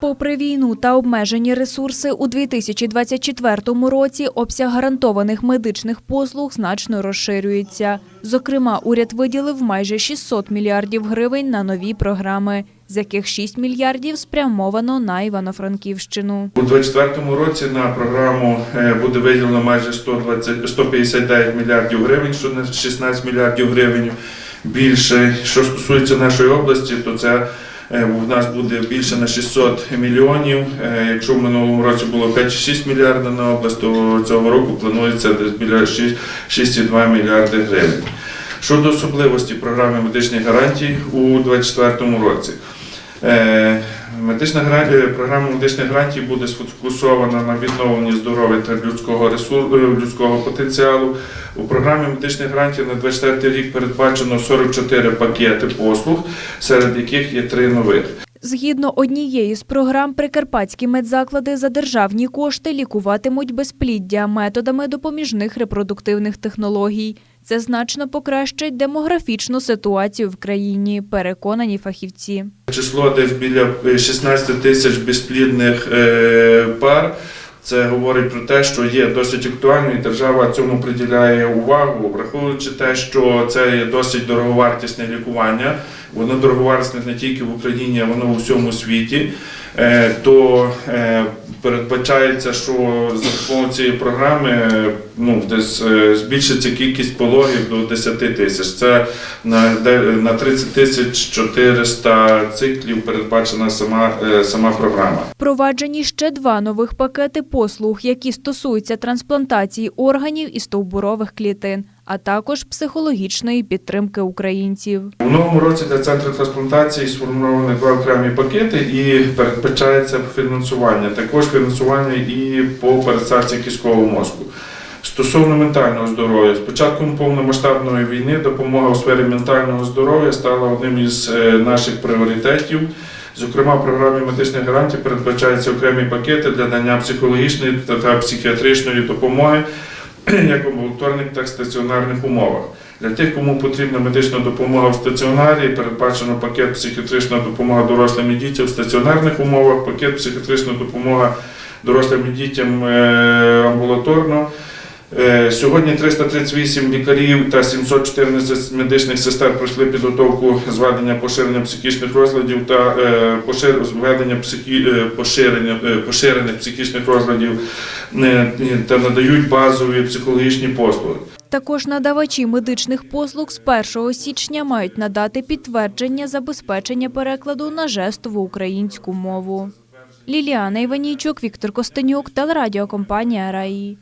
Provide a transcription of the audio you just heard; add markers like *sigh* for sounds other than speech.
Попри війну та обмежені ресурси, у 2024 році обсяг гарантованих медичних послуг значно розширюється. Зокрема, уряд виділив майже 600 мільярдів гривень на нові програми, з яких 6 мільярдів спрямовано на Івано-Франківщину. У 2024 році на програму е, буде виділено майже 120, 159 мільярдів гривень, що на 16 мільярдів гривень більше. Що стосується нашої області, то це у нас буде більше на 600 мільйонів. Е, Якщо в минулому році було 5-6 мільярдів на область, то цього року планується десь біля 6 6,2 мільярди гривень. Щодо особливості програми медичних гарантій у 2024 році. Е, Медична гра- е, програма медичних гарантій буде сфокусована на відновленні здоров'я та людського ресурсу людського потенціалу. У програмі медичних гарантій на 24 рік передбачено 44 пакети послуг, серед яких є три нових. Згідно однієї з програм, прикарпатські медзаклади за державні кошти лікуватимуть безпліддя методами допоміжних репродуктивних технологій. Це значно покращить демографічну ситуацію в країні, переконані фахівці. Число десь біля е, 16 тисяч безплідних е, пар. Це говорить про те, що є досить актуально, і держава цьому приділяє увагу, враховуючи те, що це є досить дороговартісне лікування. Воно дороговартісне не тільки в Україні, а воно у всьому світі. Е, То е, передбачається, що за допомогою цієї програми ну, десь е, збільшиться кількість пологів до 10 тисяч. Це на, де- на 30 тисяч 400 циклів передбачена сама, сама програма. Впроваджені ще два нових пакети послуг, які стосуються трансплантації органів і стовбурових клітин, а також психологічної підтримки українців. У новому році для центру трансплантації сформовані два окремі пакети і передбачається фінансування. Також фінансування і по операції кісткового мозку. Стосовно ментального здоров'я, з початком повномасштабної війни допомога у сфері ментального здоров'я стала одним із е, наших пріоритетів. Зокрема, в програмі медичних гарантій передбачаються окремі пакети для надання психологічної та психіатричної допомоги *clears throat* як в амбулаторних, так і стаціонарних умовах. Для тих, кому потрібна медична допомога в стаціонарі, передбачено пакет психіатрична допомога дорослим і дітям в стаціонарних умовах, пакет психіатрична допомога дорослим і дітям е, амбулаторно. Е, Сьогодні 338 лікарів та 714 медичних сестер пройшли підготовку зведення поширення психічних розладів та е, зведення е, поширення, поширених психічних розладів та надають базові психологічні послуги. Також надавачі медичних послуг з 1 січня мають надати підтвердження забезпечення перекладу на жестову українську мову. Ліліана Іванійчук, Віктор Костенюк, телерадіокомпанія Раї.